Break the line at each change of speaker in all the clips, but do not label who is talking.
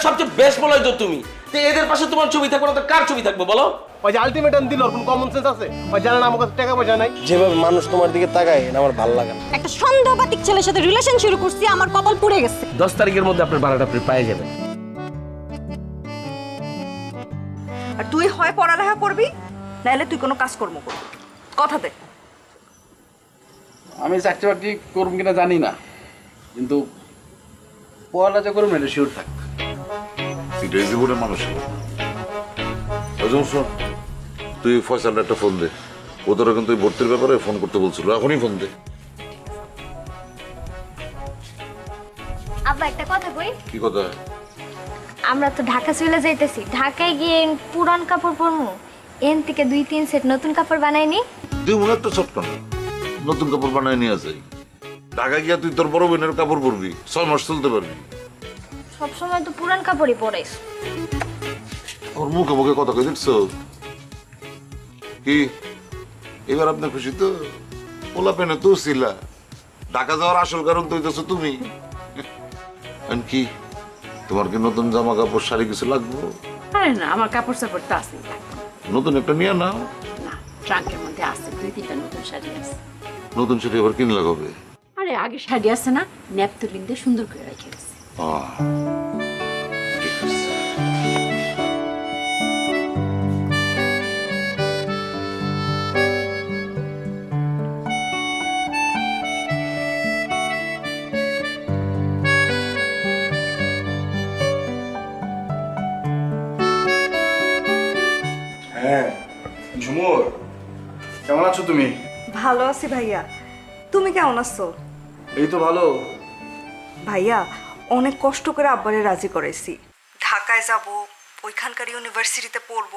এলাকার সবচেয়ে বেস্ট বলাই তো তুমি। তো এদের পাশে তোমার ছবি থাকবে না তো কার ছবি থাকবে বলো?
ওই যে আলটিমেটাম দিল ওর কোনো কমন সেন্স আছে? ওই জানেন আমার কাছে টাকা পয়সা নাই।
যেভাবে মানুষ তোমার দিকে তাকায় এটা আমার ভালো লাগে না।
একটা সন্দেহবাতিক ছেলের সাথে রিলেশন শুরু করছি আমার কপাল পুড়ে গেছে।
দশ তারিখের মধ্যে আপনার ভাড়াটা আপনি পাই যাবেন।
আর তুই হয় পড়ালেখা করবি নাহলে তুই কোনো কাজকর্ম করবি কথা দে।
আমি চাকরি বাকরি করুম কিনা জানি না কিন্তু পড়ালেখা করুম এটা শিওর থাক।
এটাই মানুষ শোন তুই ফয়সালটা একটা ফোন দে। ও তোরা কিন্তু এই ভর্তির ব্যাপারে ফোন করতে বলছিল এখনই ফোন দে।
আব্বা একটা কথা কই?
কি কথা?
আমরা তো ঢাকা চলে যাইতেছি। ঢাকায় গিয়ে পুরান কাপড় পরমু। এন থেকে দুই তিন সেট নতুন কাপড় বানাইনি।
তুই মনে একটা ছোট্ট নতুন কাপড় বানায় নিয়ে আসে ঢাকা গিয়া তুই তোর বড় বোনের কাপড় পরবি। ছয় মাস চলতে পারবি।
সবসময় তো পুরান কাপড়ই পরাইস
ওর মুখে মুখে কথা কই দেখছ? কি? এবার আপনি খুশি তো? ওলা পেনে তো ছিলা। ঢাকা যাওয়ার আসল কারণ তো হইতেছো তুমি। কি? তোমার কি নতুন জামা কাপড় শাড়ি কিছু লাগবে?
আরে না আমার কাপড় চাপড় তো আছে
নতুন একটা নিয়ে নাও।
না ট্রাঙ্কের মধ্যে আছে দুই তিনটা নতুন শাড়ি আছে।
নতুন শাড়ি আবার কিনলে হবে
আরে আগে শাড়ি আছে না ন্যাপথলিন দিয়ে সুন্দর করে রেখে।
ঠিক
হ্যাঁ ঝুমুর কেমন আছো তুমি?
ভালো আছি ভাইয়া। তুমি কেমন আছো?
এই তো ভালো।
ভাইয়া অনেক কষ্ট করে আব্বারে রাজি করাইছি। ঢাকায় যাব, ওইখানকার ইউনিভার্সিটিতে পড়ব।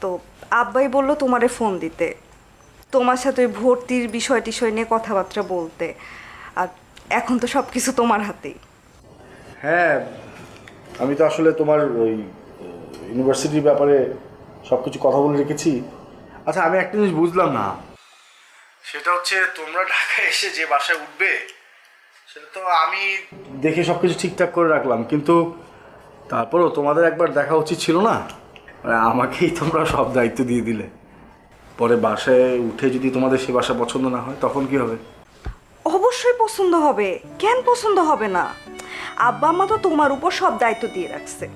তো আব্বাই বলল তোমারে ফোন দিতে। তোমার সাথে ওই ভর্তির বিষয় টিষয় নিয়ে কথাবার্তা বলতে। আর এখন তো সব কিছু তোমার হাতেই।
হ্যাঁ আমি তো আসলে তোমার ওই ইউনিভার্সিটির ব্যাপারে সব কিছু কথা বলে রেখেছি। আচ্ছা আমি একটা জিনিস বুঝলাম না। সেটা হচ্ছে তোমরা ঢাকায় এসে যে বাসায় উঠবে সেটা তো আমি দেখে সব কিছু ঠিকঠাক করে রাখলাম কিন্তু তারপরও তোমাদের একবার দেখা উচিত ছিল না? মানে আমাকেই তোমরা সব দায়িত্ব দিয়ে দিলে। পরে বাসায় উঠে যদি তোমাদের সে বাসা পছন্দ না হয় তখন কি হবে?
অবশ্যই পছন্দ হবে। কেন পছন্দ হবে না? আব্বা আম্মা তো তোমার উপর সব দায়িত্ব দিয়ে রাখছে।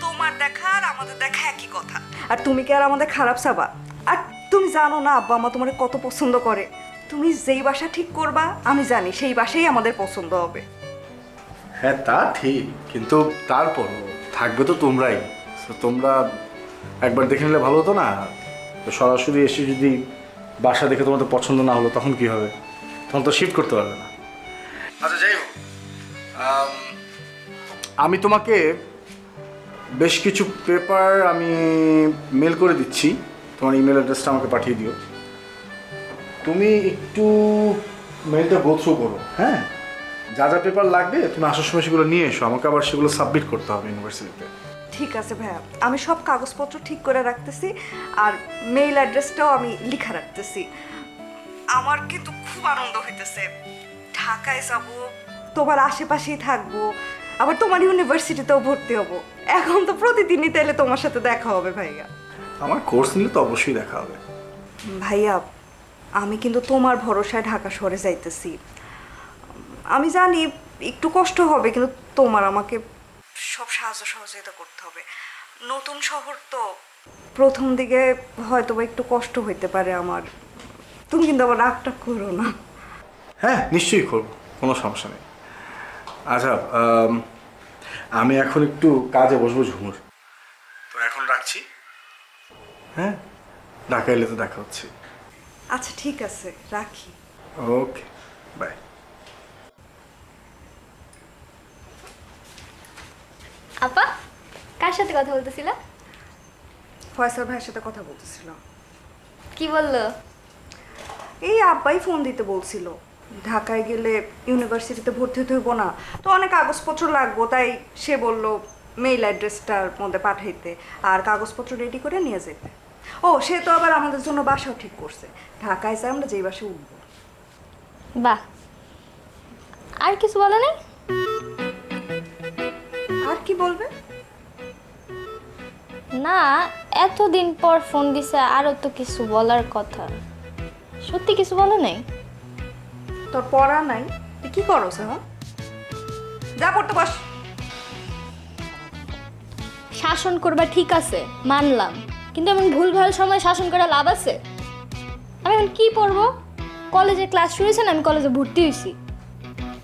তোমার দেখা আর আমাদের দেখা একই কথা। আর তুমি কি আর আমাদের খারাপ চাবা? আর তুমি জানো না আব্বা আম্মা তোমার কত পছন্দ করে। তুমি যেই বাসা ঠিক করবা আমি জানি সেই বাসাই আমাদের পছন্দ হবে।
হ্যাঁ তা ঠিক কিন্তু তারপর থাকবে তো তোমরাই। তো তোমরা একবার দেখে নিলে ভালো হতো না? তো সরাসরি এসে যদি বাসা দেখে তোমাদের পছন্দ না হলো তখন কি হবে? তখন তো শিফট করতে পারবে না। আচ্ছা যাই হোক আমি তোমাকে বেশ কিছু পেপার আমি মেল করে দিচ্ছি। তোমার ইমেল অ্যাড্রেসটা আমাকে পাঠিয়ে দিও। তুমি একটু মেলটা গো থ্রু করো হ্যাঁ? যা যা পেপার লাগবে তুমি আসার সময় সেগুলো নিয়ে এসো আমাকে আবার সেগুলো সাবমিট করতে হবে ইউনিভার্সিটিতে
ঠিক আছে ভাইয়া আমি সব কাগজপত্র ঠিক করে রাখতেছি আর মেইল অ্যাড্রেসটাও আমি লিখা রাখতেছি। আমার কিন্তু খুব আনন্দ হইতেছে। ঢাকায় যাব তোমার আশেপাশেই থাকব আবার তোমার ইউনিভার্সিটিতেও ভর্তি হব। এখন তো প্রতিদিনই তাইলে তোমার সাথে দেখা হবে ভাইয়া।
আমার কোর্স নিলে তো অবশ্যই দেখা হবে।
ভাইয়া আমি কিন্তু তোমার ভরসায় ঢাকা শহরে যাইতেছি। আমি জানি একটু কষ্ট হবে কিন্তু তোমার আমাকে সব সাহায্য সহযোগিতা করতে হবে। নতুন শহর তো প্রথম দিকে হয়তো বা একটু কষ্ট হইতে পারে আমার। তুমি কিন্তু আবার রাগটা করো না।
হ্যাঁ নিশ্চয়ই করব কোনো সমস্যা নেই। আচ্ছা আমি এখন একটু কাজে বসবো ঝুমুর। তো এখন রাখছি? হ্যাঁ ঢাকা এলে তো দেখা হচ্ছে।
আচ্ছা ঠিক আছে রাখি।
ওকে বাই
আপা কার সাথে কথা বলতেছিলা?
ফয়সাল ভাইয়ের সাথে কথা বলতেছিলাম
কি বলল?
এই আব্বাই ফোন দিতে বলছিল। ঢাকায় গেলে ইউনিভার্সিটিতে ভর্তি হতে হইব না। তো অনেক কাগজপত্র লাগবো তাই সে বলল মেইল অ্যাড্রেসটার মধ্যে পাঠাইতে। আর কাগজপত্র রেডি করে নিয়ে যেতে ও সে তো আবার আমাদের জন্য বাসাও ঠিক করছে। ঢাকায় যাই আমরা যেই বাসে উঠবো।
বাহ। আর কিছু বলো নেই?
আর কি বলবে?
না এতদিন পর ফোন দিছে আরও তো কিছু বলার কথা। সত্যি কিছু বলো নাই?
তোর পড়া নাই? তুই কি করো এখন? যা পড়তে বস।
শাসন করবা ঠিক আছে মানলাম। কিন্তু এমন ভুলভাল সময় শাসন করা লাভ আছে? আমি এখন কি পড়ব? কলেজে ক্লাস শুরু হয়েছে না, আমি কলেজে ভর্তি হয়েছি।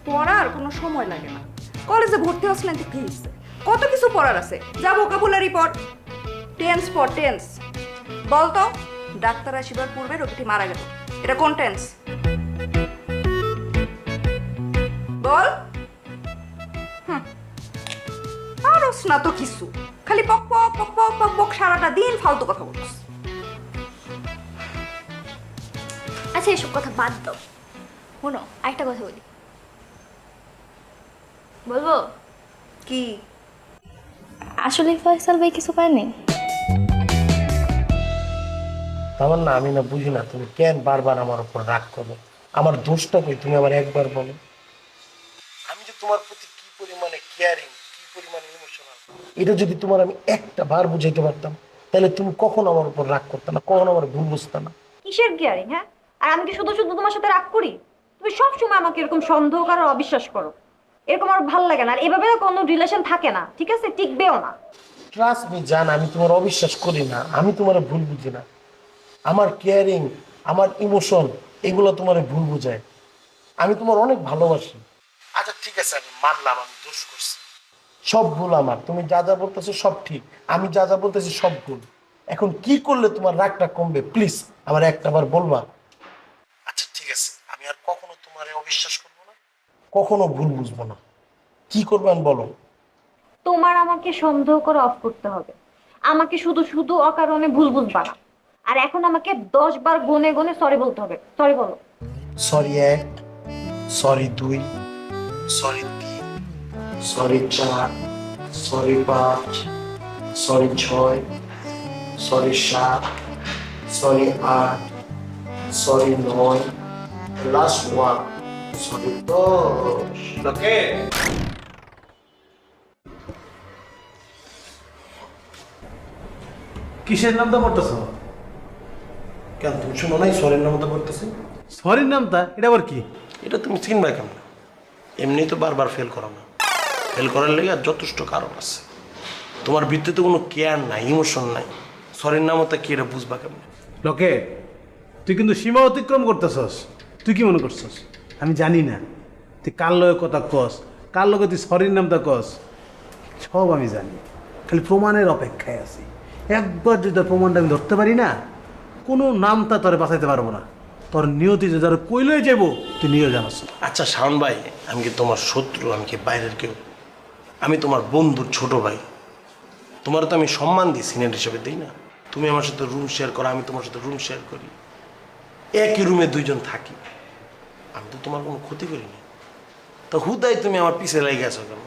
পড়ার কোনো সময় লাগে না। কলেজে ভর্তি হচ্ছে না হয়েছে? কত কিছু পড়ার আছে। যা ভোকাবুলারি পড়। টেন্স পড় টেন্স বল তো, ডাক্তার আসিবার পূর্বে রোগীটি মারা গেল। এটা কোন টেন্স বল। হুম। পারোস না তো কিছু। খালি পক পক পক পক পক পক সারাটা দিন ফালতু কথা বলছিস।
আচ্ছা এসব কথা বাদ দাও। শোনো আরেকটা কথা বলি। বলব?
কি?
আসলে ফয়সাল ভাই কিছু পায়নি
তার না আমি না বুঝি না তুমি কেন বারবার আমার উপর রাগ করো? আমার দোষটা কই? তুমি আমার একবার বলো। আমি যে তোমার প্রতি কি পরিমাণে কেয়ারিং কি পরিমাণে এটা যদি তোমার আমি একটা বার বুঝাইতে পারতাম তাহলে তুমি কখন আমার উপর রাগ করতে না কখন আমার ভুল বুঝতে না।
কিসের কেয়ারিং হ্যাঁ? আর আমি কি শুধু শুধু তোমার সাথে রাগ করি? তুমি সব সময় আমাকে এরকম সন্দেহ করো অবিশ্বাস করো। এরকম আমার ভালো লাগে না আর এভাবে কোনো রিলেশন থাকে না ঠিক আছে? টিকবেও না।
ট্রাস্ট মি জান আমি তোমার অবিশ্বাস করি না আমি তোমার ভুল বুঝি না। আমার কেয়ারিং আমার ইমোশন এগুলো তোমার ভুল বুঝায়। আমি তোমার অনেক ভালোবাসি। আচ্ছা ঠিক আছে আমি মানলাম আমি দোষ করছি। সব ভুল আমার। তুমি যা যা বলতেছো সব ঠিক। আমি যা যা বলতেছি সব ভুল। এখন কি করলে তোমার রাগটা কমবে? প্লিজ আমার একটা বার বলবা। আচ্ছা ঠিক আছে। আমি আর কখনো তোমার অবিশ্বাস করব না। কখনো ভুল বুঝব না। কি করবেন বলো?
তোমার আমাকে সন্দেহ করে অফ করতে হবে। আমাকে শুধু শুধু অকারণে ভুল বুঝবা না। আর এখন আমাকে দশ বার গুনে গনে সরি বলতে হবে। সরি বলো।
সরি এক সরি দুই সরি তিন। সরি চার সরি পাঁচ সরি ছয় সরি সাত সরি আট সরি নয় লাস্ট ওয়ান সরি দশ
ওকে কিসের নামটা পড়তেছ?
কেন তুমি শুনো নাই সরির নামতা করতেছি
সরির নামটা এটা আবার কি?
এটা তুমি চিনবা কেমন? এমনি তো বারবার ফেল করো না। ফেল করার লেগে আর যথেষ্ট কারণ আছে। তোমার ভিত্তিতে কোনো কেয়ার নাই ইমোশন নাই। সরির নামতা কি এটা বুঝবা কেমন?
লোকে তুই কিন্তু সীমা অতিক্রম করতেছস। তুই কি মনে করছস? আমি জানি না। তুই কার লগে কথা কস? কার লগে তুই সরির নামটা কস? সব আমি জানি। খালি প্রমাণের অপেক্ষায় আছি। একবার যদি তোর প্রমাণটা আমি ধরতে পারি না কোনো নামটা তোরে বাঁচাইতে পারব না। তোর নিয়তি যে যারা কইলই যাব তুই নিয়েও জানাস
আচ্ছা শাওন ভাই আমি কি তোমার শত্রু? আমি কি বাইরের কেউ? আমি তোমার বন্ধুর ছোট ভাই। তোমার তো আমি সম্মান দিই সিনিয়র হিসেবে দিই না? তুমি আমার সাথে রুম শেয়ার করো আমি তোমার সাথে রুম শেয়ার করি। একই রুমে দুইজন থাকি। আমি তো তোমার কোনো ক্ষতি করিনি। তা হুদাই তুমি আমার পিছে লেগে গেছো কেন?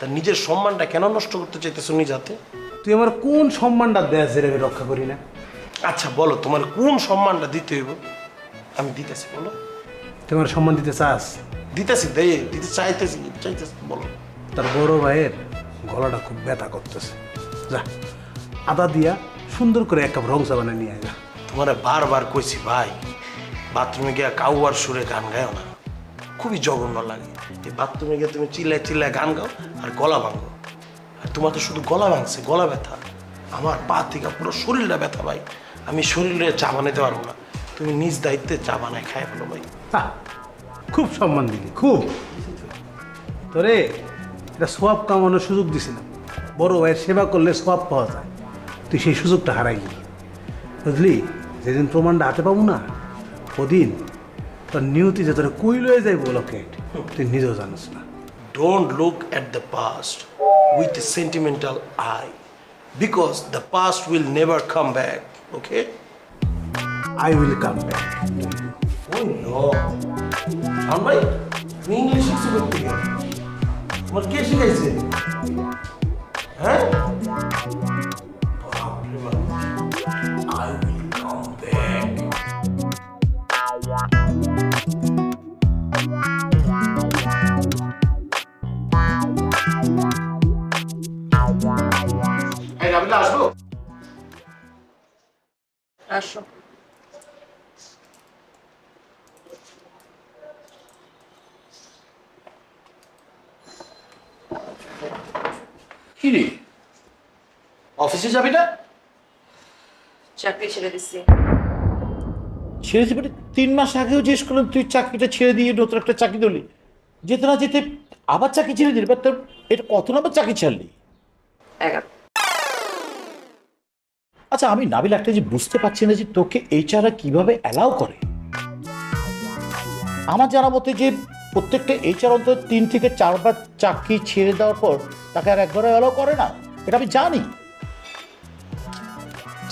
তা নিজের সম্মানটা কেন নষ্ট করতে চাইতেছো নিজাতে
তুই আমার কোন সম্মানটা দেয় যে আমি রক্ষা করি না?
আচ্ছা বলো তোমার কোন সম্মানটা দিতে হইব? আমি দিতেছি বলো।
তোমার সম্মান দিতে চাস?
দিতেছি দে দিতে চাইতেছি চাইতেছি বলো।
তার বড় ভাইয়ের গলাটা খুব ব্যথা করতেছে। যা আদা দিয়া সুন্দর করে এক কাপ রং চা বানিয়ে নিয়ে যা
তোমার বারবার কইছি ভাই বাথরুমে গিয়ে কাউয়ার সুরে গান গাও না। খুবই জঘন্য লাগে। এই বাথরুমে গিয়ে তুমি চিল্লায় চিল্লায় গান গাও আর গলা ভাঙো। আর তোমার তো শুধু গলা ভাঙছে গলা ব্যথা। আমার পা থেকে পুরো শরীরটা ব্যথা ভাই। আমি শরীরে চা বানাইতে পারব না। তুমি নিজ দায়িত্বে চা বানায় খাই ফেলো ভাই।
খুব সম্মান দিলি খুব। তোরে এটা সোয়াব কামানোর সুযোগ দিছিলাম বড় ভাইয়ের সেবা করলে সোয়াব পাওয়া যায়। তুই সেই সুযোগটা হারাই গেলি। বুঝলি? যেদিন প্রমাণটা হাতে পাবো না ওদিন তোর নিয়তি যে তোর কই লয়ে যাইব লোকে তুই নিজেও জানিস না।
Don't look at the past with sentimental eye because the past will never come back okay
I will come back
oh no Shaon English শিখছো তোমার কে শিখাইছে? হ্যাঁ? আই উইল কাম ব্যাক আসব।
আসো।
কি রে? অফিসে যাবি না?
চাকরি ছেড়ে দিচ্ছি
ছেড়ে দিবি তিন মাস আগেও জিজ্ঞেস করলাম তুই চাকরিটা ছেড়ে দিয়ে নতুন একটা চাকরি দিলি? যেতে না যেতে আবার চাকরি ছেড়ে দিলি বা তোর এটা কত নম্বর চাকরি ছাড়লি?
এগারো।
আচ্ছা আমি নাবিল একটা যে বুঝতে পারছি না যে তোকে এই চারা কীভাবে অ্যালাউ করে। আমার জানা মতে যে প্রত্যেকটা এইচআর অন্তত তিন থেকে চারবার চাকরি ছেড়ে দেওয়ার পর তাকে আর একবারও অ্যালাউ করে না। এটা আমি জানি।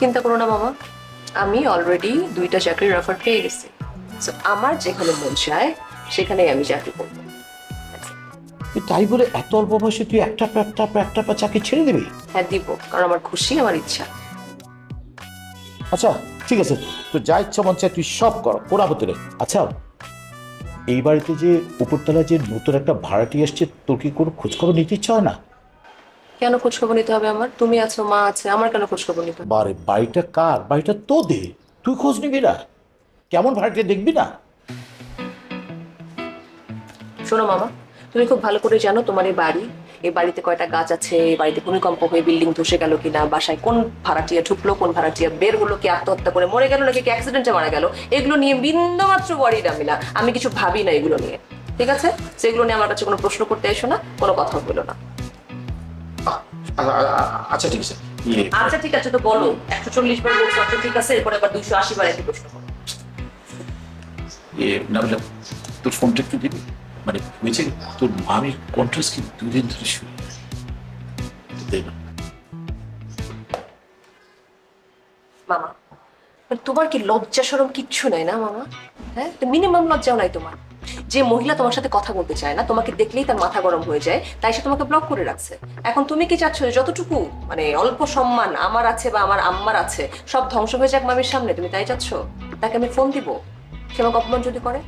চিন্তা করো না বাবা আমি অলরেডি দুইটা চাকরির অফার পেয়ে গেছি। আমার যেখানে মন চায় সেখানেই আমি চাকরি করব।
তাই বলে এত অল্প বয়সে তুই একটা পর চাকরি ছেড়ে দিবি?
হ্যাঁ দিব কারণ আমার খুশি আমার ইচ্ছা।
আচ্ছা ঠিক আছে। তো যা ইচ্ছা মন চায় তুই সব কর পোড়া ভিতরে আচ্ছা। এই বাড়িতে যে উপরতলা যে নতুন একটা ভাড়াটি আসছে তোর কি কোনো খোঁজখবর নিতে ইচ্ছা হয় না?
কেন খোঁজখবর নিতে হবে আমার? তুমি আছো মা আছে আমার কেন খোঁজখবর নিতে হবে?
বারে বাড়িটা কার? বাড়িটা তো দে তুই খোঁজ নিবি না? কেমন ভাড়াটি দেখবি না?
শোনো মামা তুমি খুব ভালো করে জানো তোমার এই বাড়ি। এই বাড়িতে কয়টা গাছ আছে এই বাড়িতে ভূমিকম্প হয়ে বিল্ডিং ধসে গেল কিনা বাসায় কোন ভাড়াটিয়া ঢুকলো কোন ভাড়াটিয়া বের হলো কি আত্মহত্যা করে মরে গেল নাকি অ্যাক্সিডেন্টে মারা গেল এগুলো নিয়ে বিন্দুমাত্র ওয়ারিড আমি না। আমি কিছু ভাবি না এগুলো নিয়ে। ঠিক আছে? সেগুলো নিয়ে আমার কাছে কোনো প্রশ্ন করতে এসো না কোনো কথা বলো না।
আচ্ছা ঠিক আছে। ইয়ে,
আচ্ছা ঠিক আছে তো বলো। একশো চল্লিশ বার বলছো আচ্ছা ঠিক আছে এরপরে আবার দুইশো আশি বার একই প্রশ্ন করো।
ইয়ে, তোর ফোনটা একটু দিবি? মানে হয়েছে তোর মামির কন্ট্রাস্ট কি দুদিন ধরে শুনে।
মামা মানে তোমার কি লজ্জা সরম কিচ্ছু নাই না, মামা? হ্যাঁ? মিনিমাম লজ্জাও নাই তোমার। যে মহিলা তোমার সাথে কথা বলতে চায় না, তোমাকে দেখলেই তার মাথা গরম হয়ে যায়, তাই সে তোমাকে ব্লক করে রাখছে। এখন তুমি কি চাচ্ছ যতটুকু মানে অল্প সম্মান, আমার আছে বা আমার আম্মার আছে, সব ধ্বংস হয়ে যাক মামির সামনে, তুমি তাই চাচ্ছ? তাকে আমি ফোন দিব। সে আমাকে অপমান যদি করে?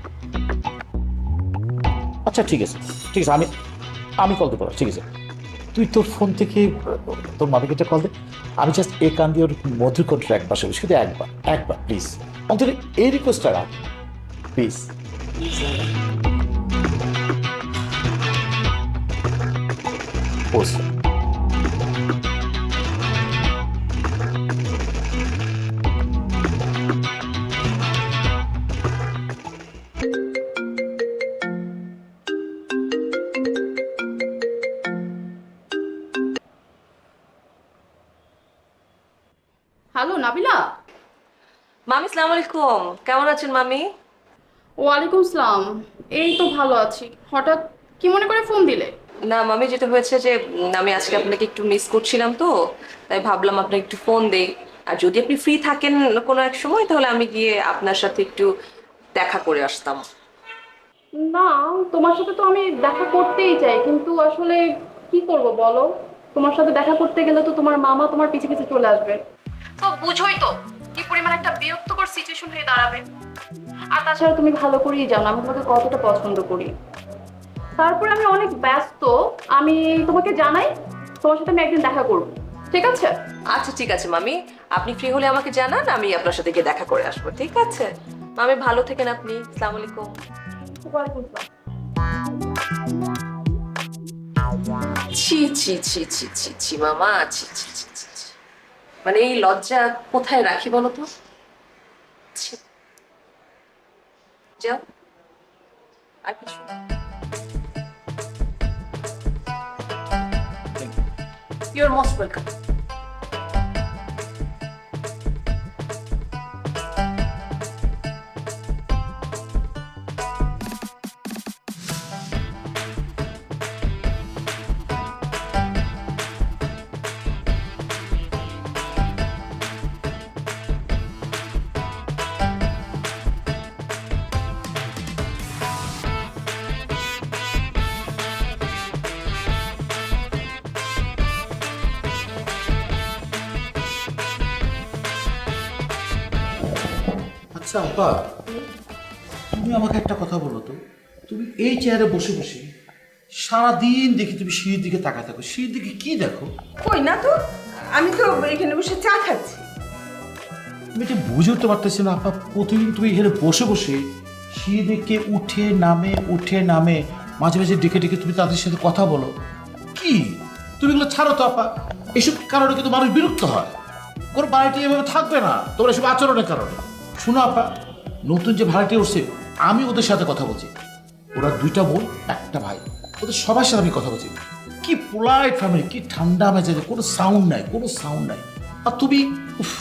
আচ্ছা ঠিক আছে ঠিক আছে, আমি আমি কল দেবো ঠিক আছে। তুই তোর ফোন থেকে, তোর মামিকে কল দে। আমি জাস্ট এ কান দিয়ে ওর মধুর কণ্ঠ একবার শুনি শুধু একবার একবার প্লিজ অন্তত এই রিকোয়েস্টটা রাখ প্লিজ
হ্যালো
মামি সালাম আলাইকুম কেমন আছেন মামি?
ওয়ালাইকুম আসসালাম এই তো ভালো আছি। হঠাৎ কি মনে করে ফোন দিলে?
না মামি যেটা হয়েছে যে উম, আমি আজকে আপনাকে একটু মিস করছিলাম তো তাই ভাবলাম আপনাকে একটু ফোন দেই। আর যদি আপনি ফ্রি থাকেন কোনো এক সময় তাহলে আমি গিয়ে আপনার সাথে একটু দেখা করে আসতাম।
না তোমার সাথে তো আমি দেখা করতেই চাই কিন্তু আসলে কি করব বলো? তোমার সাথে দেখা করতে গেলে তো তোমার মামা তোমার পিছে পিছে চলে আসবে। তো বুঝোই তো। পরিমাণ একটা বিরক্তকর সিচুয়েশন হয়ে দাঁড়াবে। আর তাছাড়া তুমি ভালো করেই জানো, আমি তোমাকে কতটা পছন্দ করি। তারপরে আমি অনেক ব্যস্ত, আমি তোমাকে জানাই, তোমার সাথে আমি একদিন দেখা করব। ঠিক আছে?
আচ্ছা ঠিক আছে, মামি। আপনি ফ্রি হলে আমাকে জানান, আমি আপনার সাথে গিয়ে দেখা করে আসব, ঠিক আছে? মামি, ভালো থেকেন আপনি। আসসালামু আলাইকুম। ছি ছি ছি ছি ছি ছি, মামা, ছি ছি ছি। মানে এই লজ্জা কোথায় রাখি বলো তো। যাও। আর কিছু ইউর মোস্ট ওয়েলকাম
আচ্ছা আপা তুমি আমাকে একটা কথা বলো তো। তুমি এই চেয়ারে বসে বসে সারাদিন দেখি তুমি সিঁড়ির দিকে তাকায় থাকো। সিঁড়ির দিকে কি দেখো?
কই না তো আমি তো এখানে বসে চা খাচ্ছি।
আমি এটা বুঝে উঠতে পারতেছি না আপা প্রতিদিন তুমি এখানে বসে বসে সিঁড়ি দিকে উঠে নামে উঠে নামে মাঝে মাঝে ডেকে ডেকে তুমি তাদের সাথে কথা বলো। কি? তুমি এগুলো ছাড়ো তো আপা এসব কারণে কিন্তু মানুষ বিরক্ত হয়? কোনো বাড়িটি এভাবে থাকবে না। তোমার এসব আচরণের কারণে। শুনো আপা নতুন যে ভাড়াটি উঠছে আমি ওদের সাথে কথা বলছি। ওরা দুইটা বোন একটা ভাই। ওদের সবার সাথে আমি কথা বলছি। কি পোলাইট ফ্যামিলি কি ঠান্ডা মেজাজে কোনো সাউন্ড নাই কোনো সাউন্ড নাই। আর তুমি? উফ,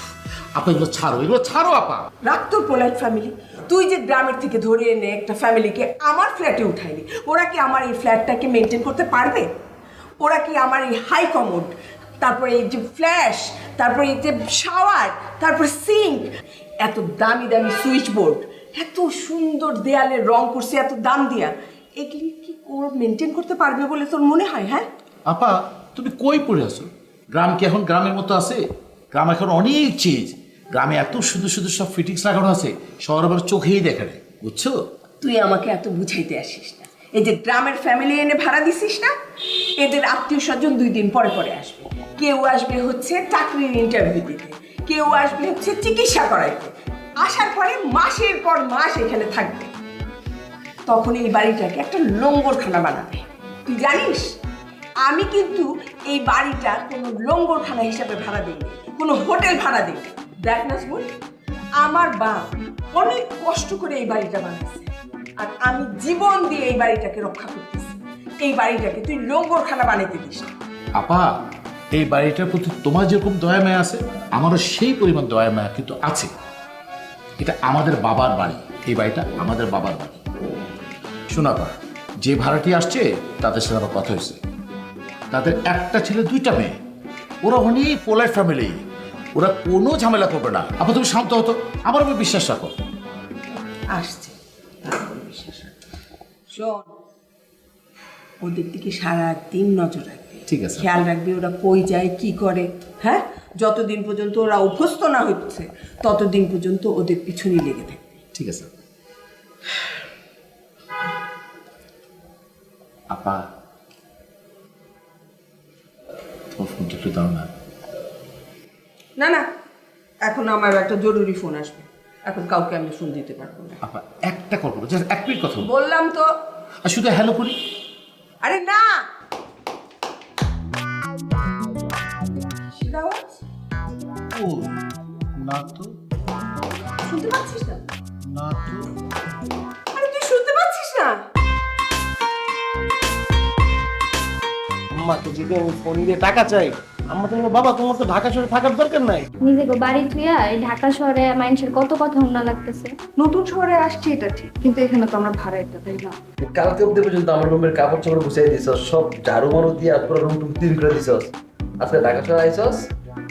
আপা এগুলো ছাড়ো এগুলো ছাড়ো আপা।
রাখ তোর পোলাইট ফ্যামিলি তুই যে গ্রামের থেকে ধরে এনে একটা ফ্যামিলিকে আমার ফ্ল্যাটে উঠাইলি ওরা কি আমার এই ফ্ল্যাটটাকে মেনটেন করতে পারবে? ওরা কি আমার এই হাই কমোড তারপরে এই যে ফ্ল্যাশ তারপরে এই যে শাওয়ার তারপরে সিঙ্ক এত দামি দামি সুইচ বোর্ড এত সুন্দর দেয়ালে রং করছে এত দাম দিয়া। এগুলি কি ওরা মেনটেন করতে পারবে বলে তোর মনে হয় হ্যাঁ?
আপা তুমি কই পড়ে আছো? গ্রাম কি এখন গ্রামের মতো আছে? গ্রাম এখন অনেক চেঞ্জ গ্রামে এত সুন্দর সুন্দর সব ফিটিংস লাগানো আছে শহর আবার চোখেই দেখা নেই বুঝছ?
তুই আমাকে এত বুঝাইতে আসিস না। এই যে গ্রামের ফ্যামিলি এনে ভাড়া দিছিস না? এদের আত্মীয় স্বজন দুই দিন পরে পরে আসবে। কেউ আসবে হচ্ছে চাকরির ইন্টারভিউ দিতে। কেউ আসবে হচ্ছে চিকিৎসা করাইতে। আসার পরে মাসের পর মাস এখানে থাকবে। তখন এই বাড়িটাকে একটা লঙ্গরখানা বানাবে। তুই জানিস? আমি কিন্তু এই বাড়িটা কোনো লঙ্গরখানা হিসাবে ভাড়া দিই কোনো হোটেল ভাড়া দিই দেখ নাজমুল আমার বাপ অনেক কষ্ট করে এই বাড়িটা বানাচ্ছে আর আমি জীবন দিয়ে এই বাড়িটাকে রক্ষা করতেছি। এই বাড়িটাকে তুই লঙ্গরখানা বানাইতে দিস
আপা, এই বাড়িটার প্রতি তোমার যেরকম দয়া মায়া আছে আমারও সেই পরিমাণ দয়া মায়া কিন্তু আছে। এটা আমাদের বাবার বাড়ি। এই বাড়িটা আমাদের বাবার বাড়ি। শোনাপা যে ভাড়াটি আসছে, তাদের সাথে আমার কথা হয়েছে। তাদের একটা ছেলে, দুইটা মেয়ে। ওরা অনেক পোলার ফ্যামিলি ওরা কোনো ঝামেলা করবে না। আপা, তুমি শান্ত হতো আমার উপর বিশ্বাস রাখো।
আসছে। রাখ। শোন, ওদের দিকে সারা দিন নজর রাখবে।
ঠিক আছে।
খেয়াল রাখবে ওরা কই যায় কি করে হ্যাঁ? যতদিন পর্যন্ত ওরা অভ্যস্ত না হচ্ছে ততদিন পর্যন্ত ওদের পিছনে লেগে থাকবে।
ঠিক আছে। আপা তোমার ফোনটা একটু দাও না।
না না এখন আমার একটা জরুরি ফোন আসবে। এখন কাউকে আমি ফোন দিতে পারব না।
আপা একটা করব জাস্ট এক মিনিট কথা
বললাম তো।
আর শুধু হ্যালো করি?
আরে না!
ও না তো।
শুনতে পাচ্ছিস না?
না তো।
আরে তুই শুনতে পাচ্ছিস না?
আম্মাকে যদি আমি ফোন দিয়ে টাকা চাই? আম্মা তুমি বাবা তোমার তো ঢাকা শহরে থাকার দরকার নাই।
নিজেকে বাড়ি থুইয়া এই ঢাকা শহরে মানুষের কত কথা লাগতেছে।
নতুন শহরে আসছি এটা ঠিক কিন্তু এখানে তো আমরা ভাড়াইতে তাই না?
কালকে অব্দি পর্যন্ত আমার রুমের কাপড় চোপড় গুছিয়ে দিছস সব ঝাড়ু মারু দিয়ে আর পুরো রুম টুম ক্লিন করে দিছস। আজকে ঢাকা শহরে আইছস?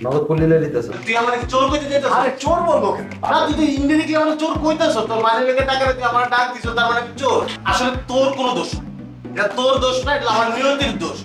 নগদ পল্লী লই দিতেছস
তুই আমার চোর কইতে যেতে
আরে চোর বলব কেন?
না তুই তো ইন্ডিরেক্টলি আমার চোর কইতাছ? তোর মাইনে লেগে টাকা তুই আমার ডাক দিছ তার মানে চোর? আসলে তোর কোনো দোষ না এটা তোর দোষ না এটা আমার নিয়তির দোষ।